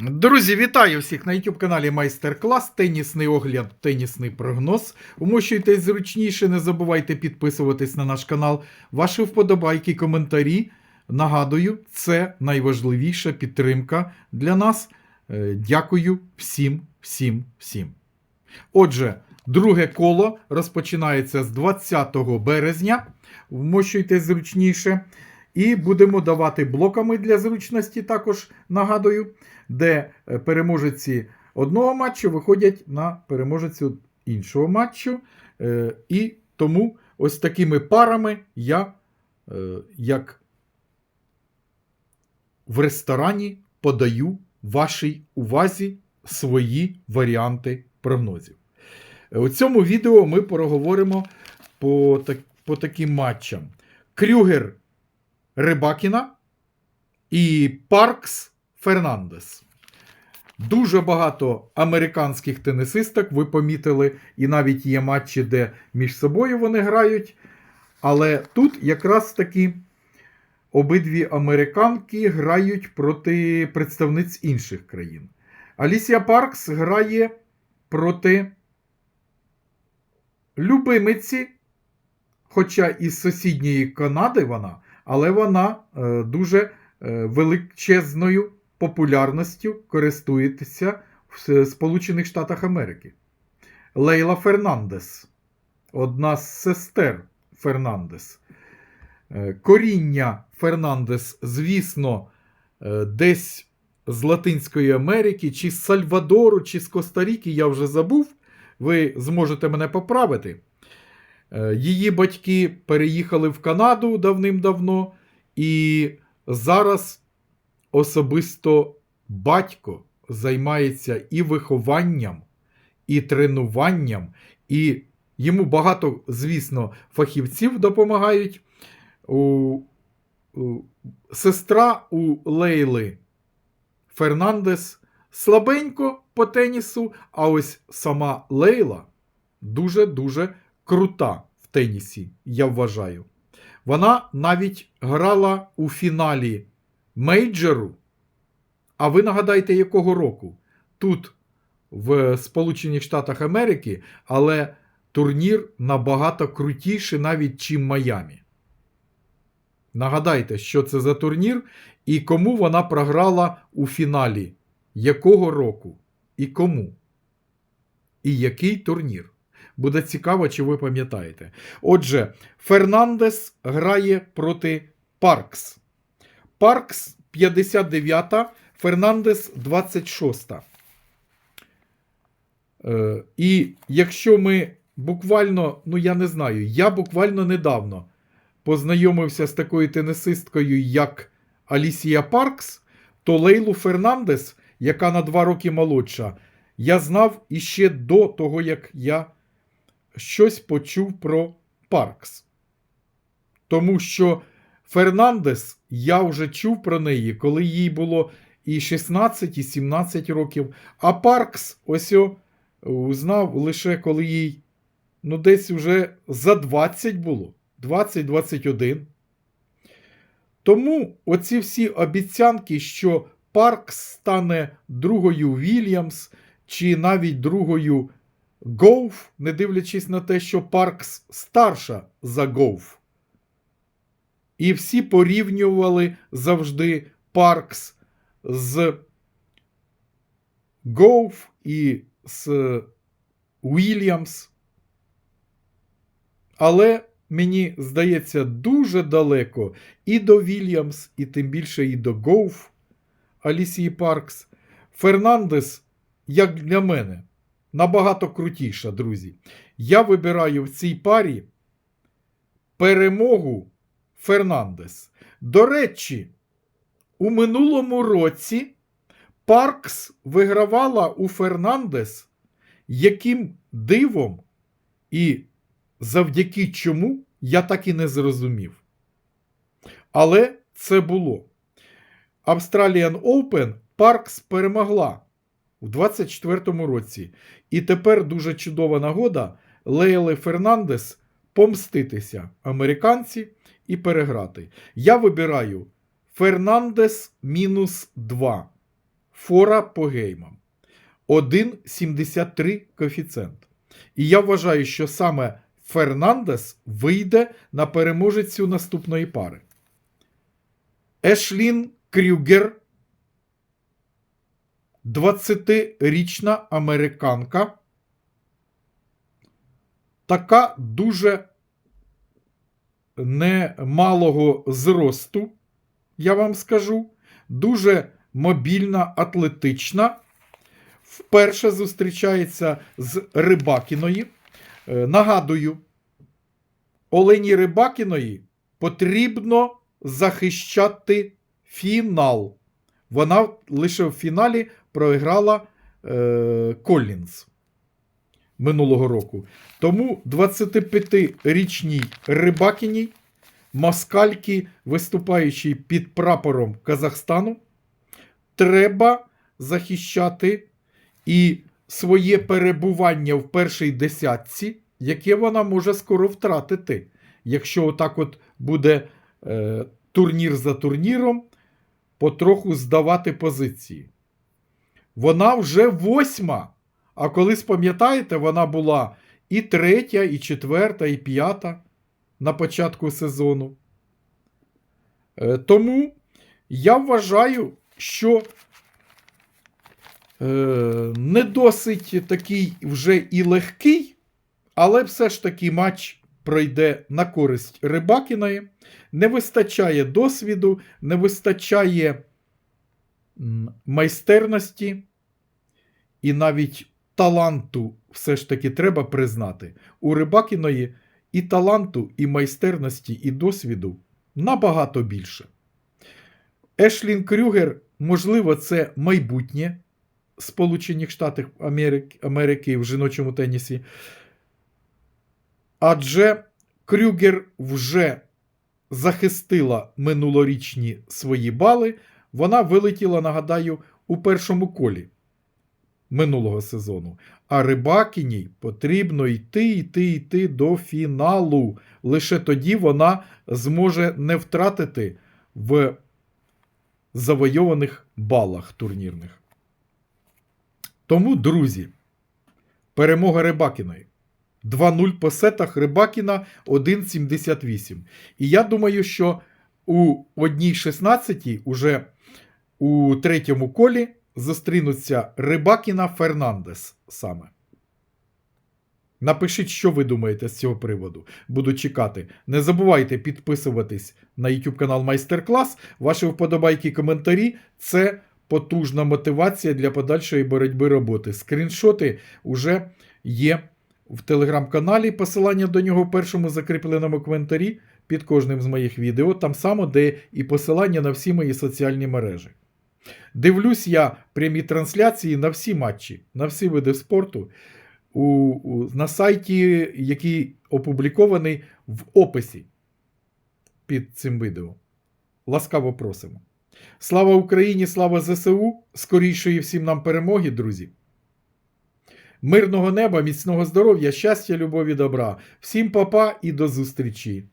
Друзі, вітаю всіх на YouTube каналі Майстер-клас, тенісний огляд, тенісний прогноз. Умощуйтесь зручніше, не забувайте підписуватись на наш канал. Ваші вподобайки, коментарі. Нагадую, це найважливіша підтримка для нас. Е, Дякую всім, всім, всім. Отже, друге коло розпочинається з 20 березня. Вмощуйтесь зручніше. І будемо давати блоками для зручності, також нагадую, де е, переможеці одного матчу виходять на переможецю іншого матчу. Е, І тому ось такими парами я, е, як в ресторані, подаю вашій увазі свої варіанти прогнозів. У цьому відео ми проговоримо по, так, по таким матчам. Крюгер Рибакіна і Паркс Фернандес. Дуже багато американських тенісисток ви помітили, і навіть є матчі, де між собою вони грають. Але тут якраз таки обидві американки грають проти представниць інших країн. Алісія Паркс грає проти любимиці, хоча із сусідньої Канади вона, але вона е, дуже е, величезною популярністю користується в Сполучених Штатах Америки. Лейла Фернандес, одна з сестер Фернандес. Е, Коріння Фернандес, звісно, десь з Латинської Америки, чи з Сальвадору, чи з Коста-Ріки, я вже забув. Ви зможете мене поправити. Е, Її батьки переїхали в Канаду давним-давно, і зараз особисто батько займається і вихованням, і тренуванням, і йому багато, звісно, фахівців допомагають. У, сестра у Лейли Фернандес слабенько по тенісу, а ось сама Лейла дуже-дуже крута в тенісі, я вважаю. Вона навіть грала у фіналі мейджору. А ви нагадайте, якого року? Тут, в Сполучених Штатах Америки, але турнір набагато крутіший навіть, чим Майамі. Нагадайте, що це за турнір і кому вона програла у фіналі. Якого року? І кому? І який турнір? Буде цікаво, чи ви пам'ятаєте. Отже, Фернандес грає проти Паркс. Паркс 59-та, Фернандес 26. Е, і якщо ми буквально, ну я не знаю, я буквально недавно познайомився з такою тенісисткою, як Алісія Паркс, то Лейлу Фернандес, яка на два роки молодша, я знав іще до того, як я щось почув про Паркс. Тому що Фернандес я вже чув про неї, коли їй було і 16, і 17 років. А Паркс ось узнав лише коли їй ну, десь вже за 20 було. 20-21. Тому оці всі обіцянки, що Паркс стане другою Вільямс, чи навіть другою Гоуф, не дивлячись на те, що Паркс старша за Гоуф. І всі порівнювали завжди Паркс з Гоуф і з Уільямс. Але мені здається дуже далеко і до Вільямс, і тим більше і до Гоуф Алісії Паркс. Фернандес, як для мене, набагато крутіша, друзі. Я вибираю в цій парі перемогу Фернандес. До речі, у минулому році Паркс вигравала у Фернандес яким дивом і завдяки чому я так і не зрозумів. Але це було. Australian Open Паркс перемогла у 24-му році. І тепер дуже чудова нагода Лейли Фернандес помститися американці і переграти. Я вибираю Фернандес мінус 2. фора по геймам. 1,73 коефіцієнт. І я вважаю, що саме Фернандес вийде на переможецю наступної пари. Ешлін Крюгер, 20-річна американка. Така дуже немалого зросту, я вам скажу, дуже мобільна, атлетична. Вперше зустрічається з Рибакіної. Е, Нагадую, Олені Рибакіної потрібно захищати фінал. Вона лише в фіналі програла е, Коллінз минулого року. Тому 25-річній Рибакіній, москальки, виступаючій під прапором Казахстану, треба захищати і своє перебування в першій десятці, яке вона може скоро втратити, якщо отак от буде е, турнір за турніром потроху здавати позиції. Вона вже восьма. А колись пам'ятаєте, вона була і третя, і четверта, і п'ята на початку сезону. Е, Тому я вважаю, що е, не досить такий вже і легкий, але все ж таки матч пройде на користь Рибакіної. Не вистачає досвіду, не вистачає майстерності і навіть таланту все ж таки треба признати. У Рибакіної і таланту, і майстерності, і досвіду набагато більше. Ешлін Крюгер, можливо, це майбутнє Сполучених Штатів Америки, в жіночому тенісі. Адже Крюгер вже захистила минулорічні свої бали. Вона вилетіла, нагадаю, у першому колі минулого сезону. А Рибакіній потрібно йти, йти, йти до фіналу. Лише тоді вона зможе не втратити в завойованих балах турнірних. Тому, друзі, перемога Рибакіної. 2-0 по сетах Рибакіна 1,78. І я думаю, що у 1.16 уже у третьому колі зустрінуться Рибакіна Фернандес саме. Напишіть, що ви думаєте з цього приводу. Буду чекати. Не забувайте підписуватись на YouTube канал Майстер-клас. Ваші вподобайки і коментарі це потужна мотивація для подальшої боротьби роботи. Скріншоти вже є в телеграм-каналі. Посилання до нього в першому закріпленому коментарі під кожним з моїх відео, там само, де і посилання на всі мої соціальні мережі. Дивлюсь я прямі трансляції на всі матчі, на всі види спорту у, у, на сайті, який опублікований в описі під цим відео. Ласкаво просимо. Слава Україні, слава ЗСУ! Скорішої всім нам перемоги, друзі! Мирного неба, міцного здоров'я, щастя, любові, добра. Всім папа і до зустрічі!